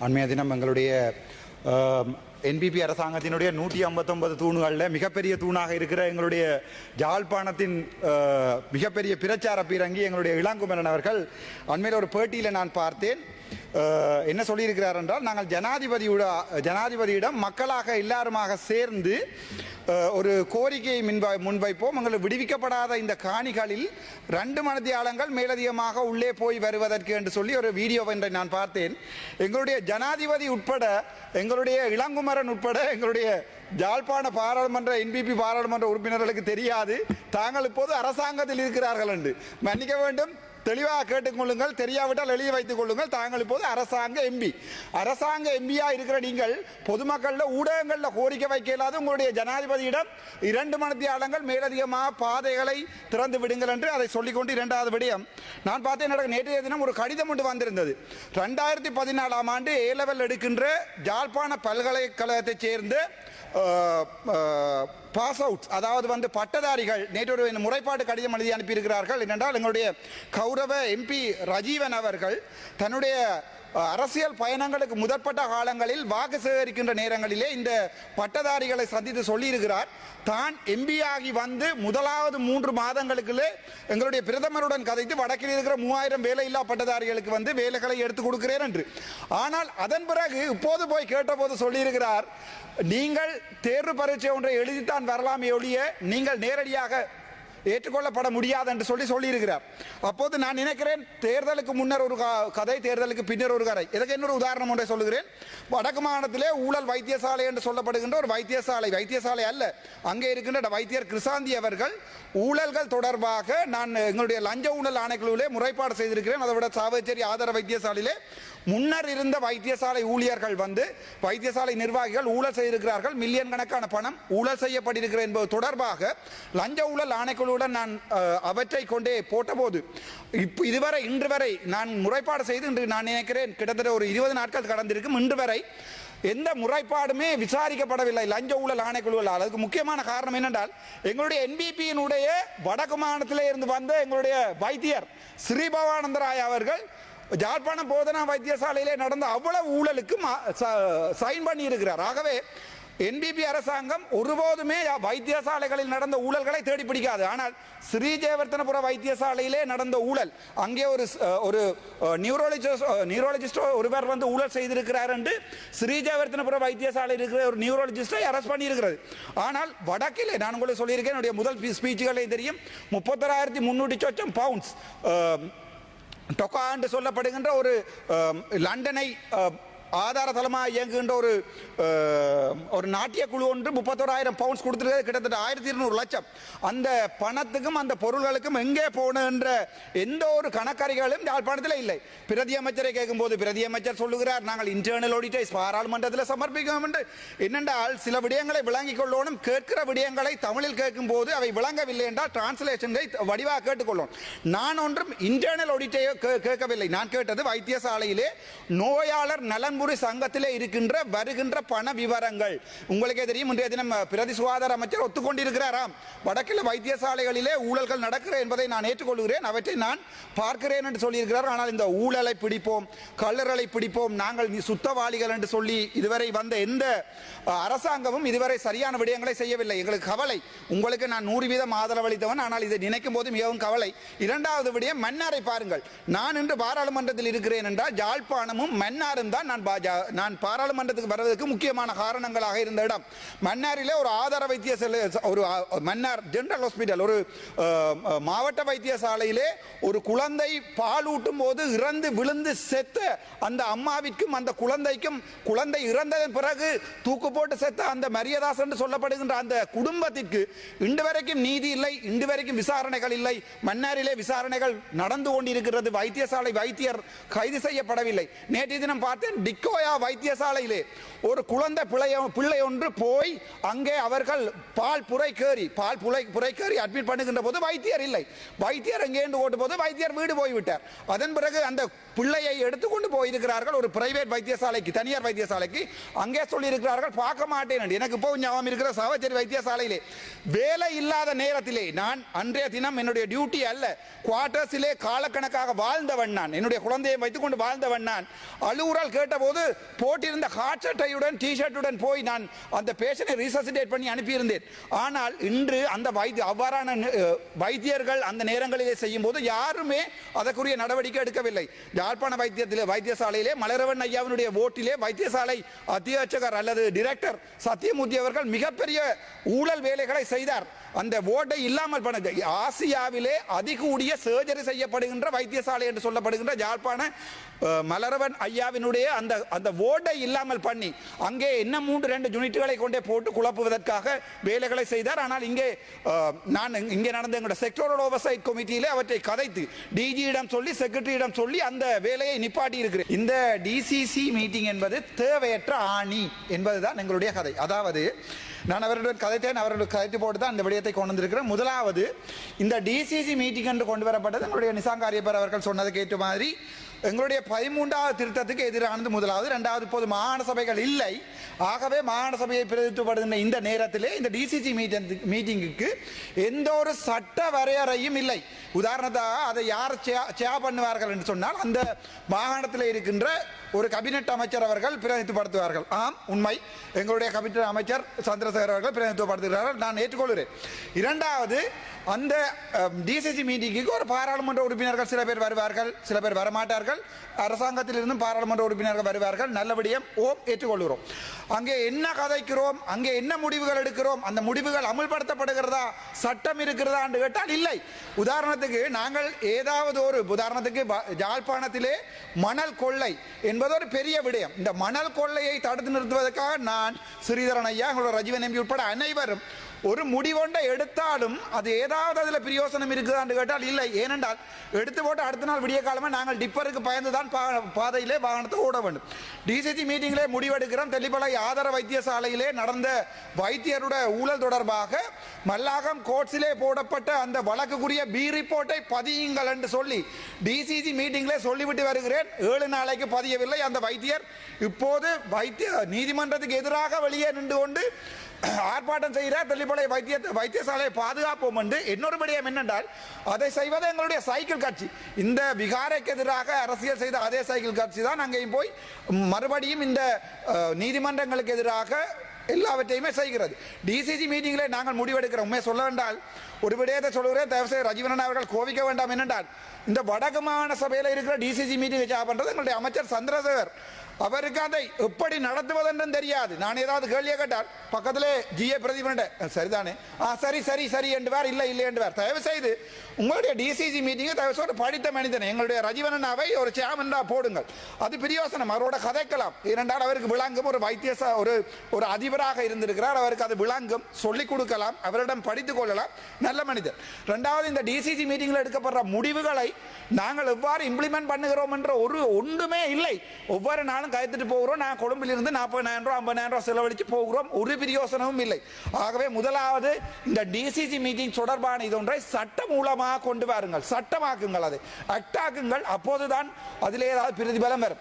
அண்மைய தினம் எங்களுடைய என்பிபி அரசாங்கத்தினுடைய நூற்றி ஐம்பத்தொன்பது தூண்களில் மிகப்பெரிய தூணாக இருக்கிற எங்களுடைய ஜாழ்ப்பாணத்தின் மிகப்பெரிய பிரச்சார பீரங்கி எங்களுடைய இளங்குமரன் அவர்கள். அண்மையில் ஒரு பேட்டியில் நான் பார்த்தேன். என்ன சொல்லியிருக்கிறார் என்றால் நாங்கள் ஜனாதிபதியோட ஜனாதிபதியிடம் மக்களாக எல்லாருமாக சேர்ந்து ஒரு கோரிக்கையை முன்வை முன்வைப்போம். எங்களுக்கு விடுவிக்கப்படாத இந்த காணிகளில் ரெண்டு மனதியாளங்கள் மேலதிகமாக உள்ளே போய் வருவதற்கு என்று சொல்லி ஒரு வீடியோ ஒன்றை நான் பார்த்தேன். எங்களுடைய ஜனாதிபதி உட்பட எங்களுடைய இளங்குமரன் உட்பட எங்களுடைய ஜாழ்ப்பாண பாராளுமன்ற என்பிபி பாராளுமன்ற உறுப்பினர்களுக்கு தெரியாது. தாங்கள் இப்போது அரசாங்கத்தில் இருக்கிறார்கள் என்று. மன்னிக்க வேண்டும். தெளிவாக கேட்டுக்கொள்ளுங்கள் தெரியாவிட்டால் எழுதி வைத்துக் கொள்ளுங்கள். தாங்கள் இப்போது அரசாங்க எம்பி அரசாங்க எம்பியா இருக்கிற நீங்கள் பொதுமக்களில் ஊடகங்களில் கோரிக்கை வைக்க இல்லாத உங்களுடைய ஜனாதிபதியிடம் இரண்டு மனத்தியாளங்கள் மேலதிகமாக பாதைகளை திறந்து விடுங்கள் என்று அதை சொல்லிக்கொண்டு இரண்டாவது விடயம். நான் பார்த்தேன் நேற்றைய தினம் ஒரு கடிதம் ஒன்று வந்திருந்தது. ரெண்டாயிரத்தி பதினாலாம் ஆண்டு ஏ லெவல் எடுக்கின்ற ஜாழ்ப்பாண பல்கலைக்கழகத்தைச் சேர்ந்து பாஸ் அவுட் அதாவது வந்து பட்டதாரிகள் நேற்று ஒரு முறைப்பாடு கடிதம் எழுதி அனுப்பியிருக்கிறார்கள். என்னென்றால் எங்களுடைய கௌரவ எம்பி ரஜீவன் அவர்கள் தன்னுடைய அரசியல் பயணங்களுக்கு முதற்பட்ட காலங்களில் வாக்கு சேகரிக்கின்ற நேரங்களிலே இந்த பட்டதாரிகளை சந்தித்து சொல்லியிருக்கிறார். தான் எம்பி ஆகி வந்து முதலாவது மூன்று மாதங்களுக்குள்ளே எங்களுடைய பிரதமருடன் கதைத்து வடக்கில் இருக்கிற மூவாயிரம் வேலையில்லா பட்டதாரிகளுக்கு வந்து வேலைகளை எடுத்து கொடுக்கிறேன் என்று. ஆனால் அதன் பிறகு இப்போது போய் கேட்டபோது சொல்லியிருக்கிறார் நீங்கள் தேர்வு பரீட்சை ஒன்றை எழுதித்தான் வரலாமே ஒழிய நீங்கள் நேரடியாக ஏற்றுக்கொள்ளப்பட முடியாது என்று சொல்லி சொல்லியிருக்கிறார். அப்போது நான் நினைக்கிறேன் தேர்தலுக்கு முன்னர் ஒரு க- கதை தேர்தலுக்கு பின்னர் ஒரு கதை. இதற்கு இன்னொரு உதாரணம் ஒன்றை சொல்லுகிறேன். வடக்கு மாநிலத்திலே ஊழல் வைத்தியசாலை என்று சொல்லப்படுகின்ற ஒரு வைத்தியசாலை வைத்தியசாலை அல்ல. அங்கே இருக்கின்ற வைத்தியர் கிருசாந்தி அவர்கள் ஊழல்கள் தொடர்பாக நான் எங்களுடைய லஞ்ச ஊழல் ஆணைக்குழுவிலே முறைப்பாடு செய்திருக்கிறேன். அதை விட சாவச்சேரி ஆதார வைத்தியசாலையிலே முன்னர் இருந்த வைத்தியசாலை ஊழியர்கள் வந்து வைத்தியசாலை நிர்வாகிகள் ஊழல் செய்திருக்கிறார்கள். மில்லியன் கணக்கான பணம் ஊழல் செய்யப்பட்டிருக்கிறது என்பது தொடர்பாக லஞ்ச ஊழல் ஆணைக்குழு ஆணைக்குழுவுடன் நான் அவற்றை கொண்டே போட்டபோது இப்போ இதுவரை இன்று வரை நான் முறைப்பாடு செய்து இன்று நான் நினைக்கிறேன் கிட்டத்தட்ட ஒரு இருபது நாட்கள் கடந்திருக்கும். இன்று வரை எந்த முறைப்பாடுமே விசாரிக்கப்படவில்லை லஞ்ச ஊழல் ஆணைக்குழுவில். அதுக்கு முக்கியமான காரணம் என்னென்றால் எங்களுடைய என்பிபியினுடைய வடக்கு மாநிலத்திலே இருந்து வந்த எங்களுடைய வைத்தியர் ஸ்ரீபவானந்தராய் அவர்கள் ஜாழ்ப்பாணம் போதனா வைத்தியசாலையிலே நடந்த அவ்வளவு ஊழலுக்கு சைன் பண்ணி இருக்கிறார் ஆகவே என்பிபி அரசாங்கம் ஒருபோதுமே வைத்தியசாலைகளில் நடந்த ஊழல்களை தேடி பிடிக்காது. ஆனால் ஸ்ரீஜெயவர்த்தனபுர வைத்தியசாலையிலே நடந்த ஊழல் அங்கே ஒரு ஒரு நியூரோலஜிஸ்ட் நியூரோலஜிஸ்டோ ஒருவர் வந்து ஊழல் செய்திருக்கிறார் என்று ஸ்ரீஜெயவர்த்தனபுர வைத்தியசாலையில் இருக்கிற ஒரு நியூரோலஜிஸ்டை அரெஸ்ட் பண்ணியிருக்கிறது. ஆனால் வடக்கிலே நான் உங்களுக்கு சொல்லியிருக்கேன் என்னுடைய முதல் ஸ்பீச்சுகளே தெரியும் முப்பத்தொராயிரத்தி முன்னூற்றி சொச்சம் பவுண்ட்ஸ் டொக்கா என்று சொல்லப்படுகின்ற ஒரு லண்டனை ஆதாரதலமாக ஆதார இயங்குகின்ற ஒரு ஒரு நாட்டிய குழு ஒன்று முப்பத்தோராயிரம் பவுண்ட்ஸ் கொடுத்துருக்கிறது. கிட்டத்தட்ட ஆயிரத்தி இருநூறு லட்சம். அந்த பணத்துக்கும் அந்த பொருள்களுக்கும் எங்கே போகணுன்ற எந்த ஒரு கணக்கறிகளும் யாழ்ப்பாணத்தில் இல்லை. பிரதி அமைச்சரை கேட்கும்போது பிரதி அமைச்சர் சொல்லுகிறார் நாங்கள் இன்டர்னல் ஆடிட்டை பாராளுமன்றத்தில் சமர்ப்பிக்கோம் என்று. என்னென்றால் சில விடயங்களை விளங்கிக் கொள்ளணும். கேட்கிற விடயங்களை தமிழில் கேட்கும்போது அவை விளங்கவில்லை என்றால் டிரான்ஸ்லேஷனை வடிவாக கேட்டுக்கொள்ளும் நான் ஒன்றும் இன்டர்னல் ஆடிட்டை கேட்கவில்லை. நான் கேட்டது வைத்தியசாலையிலே நோயாளர் நலன்புரி சங்கத்திலே இருக்கின்ற வருகின்ற பண விவரங்கள். உங்களுக்கே தெரியும் இன்றைய தினம் பிரதி சுகாதார அமைச்சர் ஒத்துக்கொண்டிருக்கிறாராம். வடக்கில் வைத்தியசாலைகளிலே ஊழல்கள் நடக்கிற என்பதை நான் ஏற்றுக்கொள்கிறேன். அவற்றை நான் பார்க்கிறேன் என்று சொல்லியிருக்கிறார். ஆனால் இந்த ஊழலை பிடிப்போம் கல்லறலை பிடிப்போம் நாங்கள் நீ சுத்தவாளிகள் என்று சொல்லி இதுவரை வந்த எந்த அரசாங்கமும் இதுவரை சரியான விடயங்களை செய்யவில்லை. எங்களுக்கு கவலை உங்களுக்கு நான் நூறு வீதம் ஆதரவளித்தவன் ஆனால் இதை நினைக்கும் போது மிகவும் கவலை. இரண்டாவது விடயம் மன்னாரை பாருங்கள். நான் இன்று பாராளுமன்றத்தில் இருக்கிறேன் என்றால் ஜாழ்ப்பாணமும் மன்னாரும் தான் நான் பாஜக நான் பாராளுமன்றத்துக்கு வர்றதுக்கு முக்கியமான காரணங்களாக இருந்த இடம். மன்னாரிலே ஒரு ஆதார வைத்திய ஒரு மன்னார் ஜென்ரல் ஹாஸ்பிட்டல் ஒரு மாவட்ட வைத்தியசாலையிலே ஒரு குழந்தை பாலூட்டும் போது இறந்து விழுந்து செத்த அந்த அம்மாவிற்கும் அந்த குழந்தைக்கும் குழந்தை இறந்ததன் பிறகு தூக்கு போட்டு செத்த அந்த மரியதாஸ் என்று சொல்லப்படுகின்ற அந்த குடும்பத்திற்கு இன்று வரைக்கும் நீதி இல்லை இன்று வரைக்கும் விசாரணைகள் இல்லை. மன்னாரிலே விசாரணைகள் நடந்து கொண்டிருக்கிறது. வைத்தியசாலை வைத்தியர் கைது செய்யப்படவில்லை. நேற்றைய தினம் பார்த்தேன் நிக்கோயா வைத்தியசாலையிலே ஒரு குழந்தை பிள்ளை பிள்ளை ஒன்று போய் அங்கே அவர்கள் பால் புரை கேறி பால் புரை புரை கேறி அட்மிட் பண்ணுகின்ற போது வைத்தியர் இல்லை. வைத்தியர் எங்கேண்டு ஓட்டு போது வைத்தியர் வீடு போய்விட்டார். அதன் பிறகு அந்த பிள்ளையை எடுத்துக்கொண்டு போயிருக்கிறார்கள் ஒரு பிரைவேட் வைத்தியசாலைக்கு தனியார் வைத்தியசாலைக்கு. அங்கே சொல்லியிருக்கிறார்கள் பார்க்க மாட்டேன் எனக்கு இப்போ ஞாபகம் இருக்கிற சாவச்சேரி வைத்தியசாலையிலே வேலை இல்லாத நேரத்திலே நான் அன்றைய தினம் என்னுடைய டியூட்டி அல்ல குவார்டர்ஸிலே காலக்கணக்காக வாழ்ந்தவன் நான். என்னுடைய குழந்தையை வைத்துக்கொண்டு வாழ்ந்தவன் நான். அழுவுறால் கேட்ட போது போட்டிருந்த ஹாட் சட்டையுடன் டிஷர்ட்டுடன் போய் நான் அந்த பேஷனை ரீசசிடேட் பண்ணி அனுப்பியிருந்தேன். ஆனால் இன்று அந்த வைத்திய அவ்வாறான வைத்தியர்கள் அந்த நேரங்களிலே செய்யும் போது யாருமே அதற்குரிய நடவடிக்கை எடுக்கவில்லை. யாழ்ப்பாண வைத்தியத்திலே வைத்தியசாலையிலே மலரவன் ஐயாவினுடைய ஓட்டிலே வைத்தியசாலை அத்தியட்சகர் அல்லது டிரெக்டர் சத்தியமூர்த்தி அவர்கள் மிகப்பெரிய ஊழல் வேலைகளை செய்தார். அந்த ஓட்டை இல்லாமல் பண்ணது ஆசியாவிலே அதிகூடிய சர்ஜரி செய்யப்படுகின்ற வைத்தியசாலை என்று சொல்லப்படுகின்ற யாழ்ப்பாண மலரவன் ஐயாவினுடைய அந்த அந்த ஓட்டை இல்லாமல் பண்ணி அங்கே என்ன மூன்று ரெண்டு யூனிட்டுகளை கொண்டே போட்டு குழப்புவதற்காக வேலைகளை செய்தார். ஆனால் இங்கே நான் இங்கே நடந்த எங்களுடைய செக்டோரல் ஓவர்சைட் கமிட்டியிலே அவற்றை கதைத்து டிஜியிடம் சொல்லி செக்ரட்டரியிடம் சொல்லி அந்த வேலையை நிப்பாட்டி இருக்கிறேன் இந்த டிசிசி மீட்டிங் என்பது தேவையற்ற ஆணி என்பதுதான் எங்களுடைய கதை. அதாவது நான் அவருடன் கதைத்தேன் அவருடன் கதைத்து போட்டு தான் அந்த விடயத்தை கொண்டு வந்திருக்கிறேன். முதலாவது இந்த டிசிசி மீட்டிங் என்று கொண்டு வரப்பட்டது எங்களுடைய நிசாங்காரியப்பர் அவர்கள் சொன்னதுக்கு ஏற்ற மாதிரி எங்களுடைய பதிமூன்றாவது திருத்தத்துக்கு எதிரானது முதலாவது. ரெண்டாவது இப்போது மாகாண சபைகள் இல்லை. ஆகவே மாகாண சபையை பிரதித்துவப்படுகின்ற இந்த நேரத்திலே இந்த டிசிசி மீட்டிங் மீட்டிங்குக்கு எந்த ஒரு சட்ட வரையறையும் இல்லை. உதாரணத்தாக அதை யார் சே பண்ணுவார்கள் என்று சொன்னால் அந்த மாகாணத்தில் இருக்கின்ற ஒரு கபினெட் அமைச்சர் அவர்கள் பிரதித்துவப்படுத்துவார்கள் ஆம் உண்மை. எங்களுடைய கபினெட் அமைச்சர் சந்திரசேகர் அவர்கள் பிரதித்துவப்படுத்துகிறார்கள் நான் ஏற்றுக்கொள்கிறேன். இரண்டாவது அந்த டிசிசி மீட்டிங்குக்கு ஒரு பாராளுமன்ற உறுப்பினர்கள் சில பேர் வருவார்கள் சில பேர் வரமாட்டார்கள். அரசாங்கத்திலிருந்தும் பாராளுமன்ற உறுப்பினர்கள் வருவார்கள். நல்லபடியும் ஓம் ஏற்றுக்கொள்கிறோம். அங்கே என்ன கதைக்கிறோம் அங்கே என்ன முடிவுகள் எடுக்கிறோம் அந்த முடிவுகள் அமுல்படுத்தப்படுகிறதா சட்டம் இருக்கிறதா என்று கேட்டால் இல்லை. உதாரணத்துக்கு நாங்கள் ஏதாவது ஒரு உதாரணத்துக்கு யாழ்ப்பாணத்திலே மணல் கொள்ளை என்பது ஒரு பெரிய விடயம். இந்த மணல் கொள்ளையை தடுத்து நிறுத்துவதற்காக நான் ஸ்ரீதரன் ஐயா எங்களோட ரஜீவன் எம்பி உட்பட அனைவரும் ஒரு முடிவொன்றை எடுத்தாலும் அது ஏதாவது அதில் பிரயோசனம் இருக்குதான்னு கேட்டால் இல்லை. ஏனென்றால் எடுத்து போட்டு அடுத்த நாள் விடிய காலமாக நாங்கள் டிப்பருக்கு பயந்து தான் பா- பாதையிலே வாகனத்தை ஓட வேண்டும். டிசிசி மீட்டிங்கிலே முடிவெடுக்கிறோம். தெல்லிப்பளை ஆதார வைத்தியசாலையிலே நடந்த வைத்தியருடைய ஊழல் தொடர்பாக மல்லாகம் கோட்ஸிலே போடப்பட்ட அந்த வழக்குக்குரிய பி ரிப்போர்ட்டை பதியுங்கள் என்று சொல்லி டிசிசி மீட்டிங்கிலே சொல்லிவிட்டு வருகிறேன். ஏழு நாளைக்கு பதியவில்லை. அந்த வைத்தியர் இப்போது வைத்திய நீதிமன்றத்துக்கு எதிராக வெளியே நின்று கொண்டு ஆர்ப்பாட்டம் செய்கிறார். தெல்லிப்பளை வைத்திய வைத்தியசாலையை பாதுகாப்போம் என்று இன்னொரு விடயம் என்னென்றால் அதை செய்வது எங்களுடைய சைக்கிள் கட்சி. இந்த விகாரைக்கு எதிராக அரசியல் செய்த அதே சைக்கிள் கட்சி தான் அங்கேயும் போய் மறுபடியும் இந்த நீதிமன்றங்களுக்கு எதிராக எல்லாவற்றையுமே செய்கிறது. டிசிசி மீட்டிங்கில் நாங்கள் முடிவெடுக்கிறோம். உண்மையை சொல்ல வேண்டால் ஒரு விடயத்தை சொல்கிறேன் தயவுசெய்து ரஜீவனன் அவர்கள் கோவிக்க வேண்டாம். என்னென்றால் இந்த வடக்கு மாகாண சபையில் இருக்கிற டிசிசி மீட்டிங் ஜாப் பண்ணுறது எங்களுடைய அமைச்சர் சந்திரசேகர். அவருக்கு அதை எப்படி நடத்துவதென்றும் தெரியாது. நான் ஏதாவது கேள்வியை கேட்டால் பக்கத்திலே ஜிஏ பிரதிபண்ட சரிதானே. ஆ சரி சரி சரி என்றுவார் இல்லை இல்லை என்றுவார். தயவு செய்து உங்களுடைய டிசிசி மீட்டிங்கை தயவு செய்து படித்த மனிதன் எங்களுடைய ரஜீவனனாவை ஒரு சேமன்டா போடுங்கள். அது பிரியோசனம். அவரோட கதைக்கலாம். ஏனென்றால் அவருக்கு விளங்கும் ஒரு வைத்தியசா ஒரு ஒரு அதிபராக இருந்திருக்கிறார். அவருக்கு அது விளங்கும். சொல்லிக் கொடுக்கலாம். அவரிடம் படித்துக் கொள்ளலாம். நல்ல மனிதர். ரெண்டாவது இந்த டிசிசி மீட்டிங்கில் எடுக்கப்படுற முடிவுகளை நாங்கள் எவ்வாறு இம்ப்ளிமெண்ட் பண்ணுகிறோம் என்ற ஒரு ஒன்றுமே இல்லை. ஒவ்வொரு நாளும் கயத்துட்டு போகிறோம். நான் கொழும்பிலிருந்து நாற்பதாயிரம் ரூபா ஐம்பதாயிரம் ரூபா செலவழித்து போகிறோம். ஒரு பிரயோசனமும் இல்லை. ஆகவே முதலாவது இந்த டிசிசி மீட்டிங் தொடர்பான இதொன்றை சட்ட மூலமாக கொண்டு வாருங்கள். சட்டமாக்குங்கள் அதை. அக்டாக்குங்கள் அப்போதுதான் அதில் ஏதாவது பிரதிபலம் வரும்.